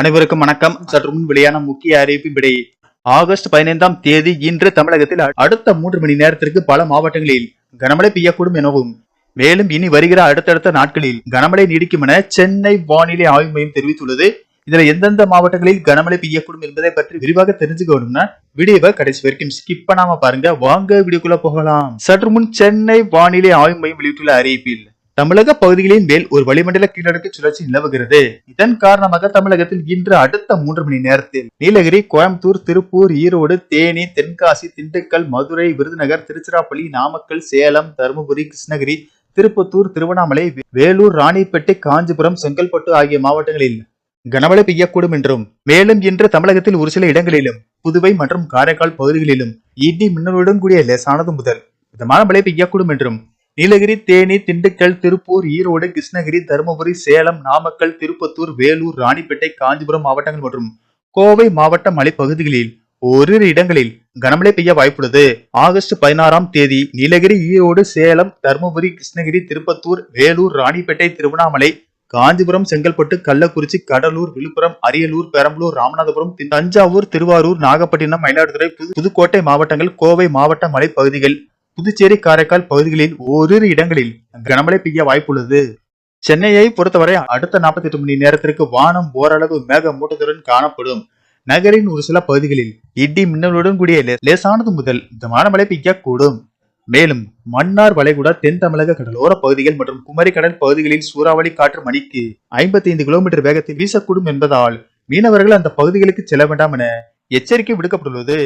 அனைவருக்கும் வணக்கம். சற்று முன் வெளியான முக்கிய அறிவிப்பின்படி ஆகஸ்ட் பதினைந்தாம் தேதி இன்று தமிழகத்தில் அடுத்த மூன்று மணி நேரத்திற்கு பல மாவட்டங்களில் கனமழை பெய்யக்கூடும் எனவும் மேலும் இனி வருகிற அடுத்தடுத்த நாட்களில் கனமழை நீடிக்கும் என சென்னை வானிலை ஆய்வு மையம் தெரிவித்துள்ளது. இதுல எந்தெந்த மாவட்டங்களில் கனமழை பெய்யக்கூடும் என்பதை பற்றி விரிவாக தெரிஞ்சுக்கணும்னா வீடியோவை கடைசி வரைக்கும் ஸ்கிப் பண்ணாம பாருங்க. வாங்க வீடியோக்குள்ள போகலாம். சற்று முன் சென்னை வானிலை ஆய்வு மையம் வெளியிட்டுள்ள அறிவிப்பில் தமிழக பகுதிகளின் மேல் ஒரு வளிமண்டல கீழடுக்கு சுழற்சி நிலவுகிறது. இதன் காரணமாக தமிழகத்தில் இன்று அடுத்த மூன்று மணி நேரத்தில் நீலகிரி கோயம்புத்தூர் திருப்பூர் ஈரோடு தேனி தென்காசி திண்டுக்கல் மதுரை விருதுநகர் திருச்சிராப்பள்ளி நாமக்கல் சேலம் தருமபுரி கிருஷ்ணகிரி திருப்பத்தூர் திருவண்ணாமலை வேலூர் ராணிப்பேட்டை காஞ்சிபுரம் செங்கல்பட்டு ஆகிய மாவட்டங்களில் கனமழை பெய்யக்கூடும் என்றும் மேலும் இன்று தமிழகத்தில் ஒரு சில இடங்களிலும் புதுவை மற்றும் காரைக்கால் பகுதிகளிலும் இடி மின்னலுடன் கூடிய லேசானது முதல் மிதமான மழை பெய்யக்கூடும் என்றும் நீலகிரி தேனி திண்டுக்கல் திருப்பூர் ஈரோடு கிருஷ்ணகிரி தருமபுரி சேலம் நாமக்கல் திருப்பத்தூர் வேலூர் ராணிப்பேட்டை காஞ்சிபுரம் மாவட்டங்கள் மற்றும் கோவை மாவட்ட மலைப்பகுதிகளில் ஓரிரு இடங்களில் கனமழை பெய்ய வாய்ப்புள்ளது. ஆகஸ்ட் பதினாறாம் தேதி நீலகிரி ஈரோடு சேலம் தருமபுரி கிருஷ்ணகிரி திருப்பத்தூர் வேலூர் ராணிப்பேட்டை திருவண்ணாமலை காஞ்சிபுரம் செங்கல்பட்டு கள்ளக்குறிச்சி கடலூர் விழுப்புரம் அரியலூர் பெரம்பலூர் ராமநாதபுரம் தஞ்சாவூர் திருவாரூர் நாகப்பட்டினம் மயிலாடுதுறை புதுக்கோட்டை மாவட்டங்கள் கோவை மாவட்ட மலைப்பகுதிகள் புதுச்சேரி காரைக்கால் பகுதிகளில் ஓரிரு இடங்களில் கனமழை பெய்ய வாய்ப்புள்ளது. சென்னையை பொறுத்தவரை அடுத்த 48 மணி நேரத்திற்கு வானம் ஓரளவு மேக மூட்டத்துடன் காணப்படும். நகரின் ஒரு சில பகுதிகளில் இடி மின்னலுடன் கூடிய லேசானது முதல் மிதமான மழை பெய்யக்கூடும். மேலும் மன்னார் வளைகுடா தென் தமிழக கடலோர பகுதிகள் மற்றும் குமரி கடல் பகுதிகளில் சூறாவளி காற்று மணிக்கு 55 கிலோமீட்டர் வேகத்தில் வீசக்கூடும் என்பதால் மீனவர்கள் அந்த பகுதிகளுக்கு செல்ல வேண்டாம் என எச்சரிக்கை விடுக்கப்பட்டுள்ளது.